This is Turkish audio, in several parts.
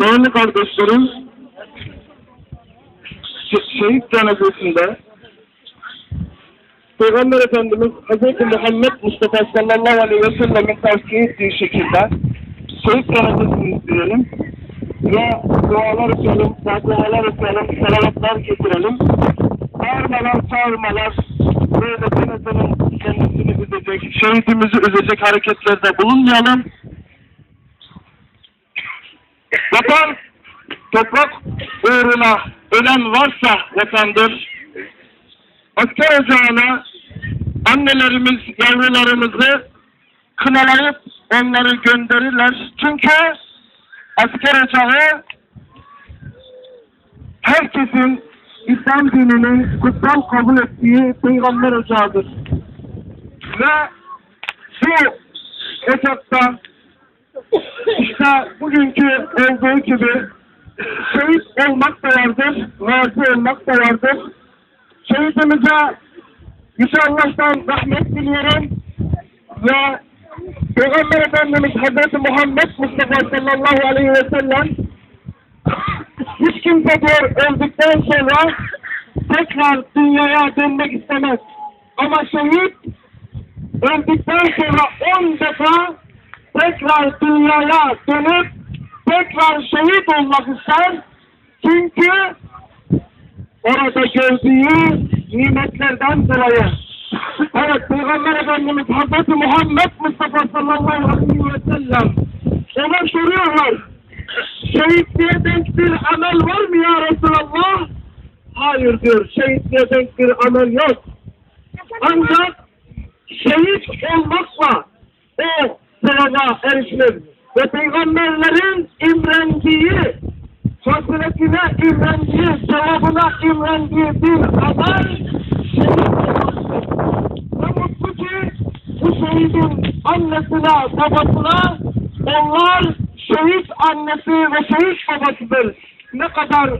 Değerli kardeşlerim, şe- şehit cenazesinde Peygamber Efendimiz Hz. Muhammed Mustafa sallallahu aleyhi ve sellemin tavsiye ettiği şekilde şehit cenazesini izleyelim ve dualar okuyalım, fatihalar okuyalım, salavatlar getirelim. Bağırmalar, çağırmalar, böyle cenazenin kendisini üzecek, şehidimizi üzecek hareketlerde bulunmayalım. Vatan, toprak uğruna ölen varsa vatandır. Asker ocağına annelerimiz, yavrularımızı kınalayıp onları gönderirler. Çünkü asker ocağı herkesin İslam dininin kutsal kabul ettiği peygamber ocağıdır. Ve bu ocakta işte bugünkü olduğu gibi şehit olmak da vardır, gazi olmak da vardır. Şehitimize Yüce Allah'tan rahmet diliyorum ve Peygamber Efendimiz Hazreti Muhammed Mustafa sallallahu aleyhi ve sellem hiç kimse diyor öldükten sonra tekrar dünyaya dönmek istemez. Ama şehit öldükten sonra on defa tekrar dünyaya dönüp tekrar şehit olmak ister. Çünkü orada gördüğü nimetlerden dolayı. Evet Peygamber Efendimiz Hazreti Muhammed Mustafa sallallahu aleyhi ve sellem ona soruyorlar. Şehitliğe denk bir amel var mı ya Resulallah? Hayır diyor. Şehitliğe denk bir amel yok. Ancak şehit olmakla sevaba erişilir. Ve peygamberlerin imrendiği, faziletine imrendiği, sevabına imrendiği bir olmaktır. Ve mutlu ki bu şehidin annesine, babasına onlar şehit annesi ve şehit babasıdır. Ne kadar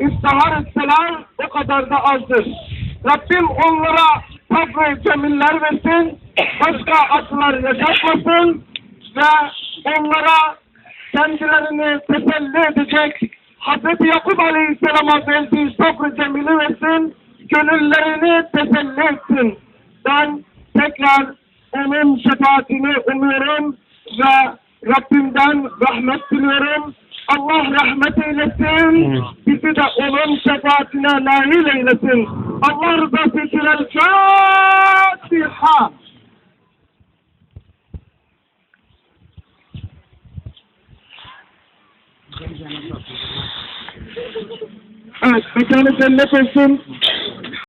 iftihar etseler o kadar da azdır. Rabbim onlara sabrı cemiller versin, başka acılar yaşatmasın ve onlara kendilerini teselli edecek Hz. Yakup Aleyhisselam'a verdiği sabrı cemili versin, gönüllerini teselli etsin. Ben tekrar onun şefaatini umuyorum ve Rabbimden rahmet diliyorum. Allah rahmet eylesin. Bizi de onun şefaatine nail eylesin. Allah rızası için el Fatiha. Evet, mekanı cennet olsun.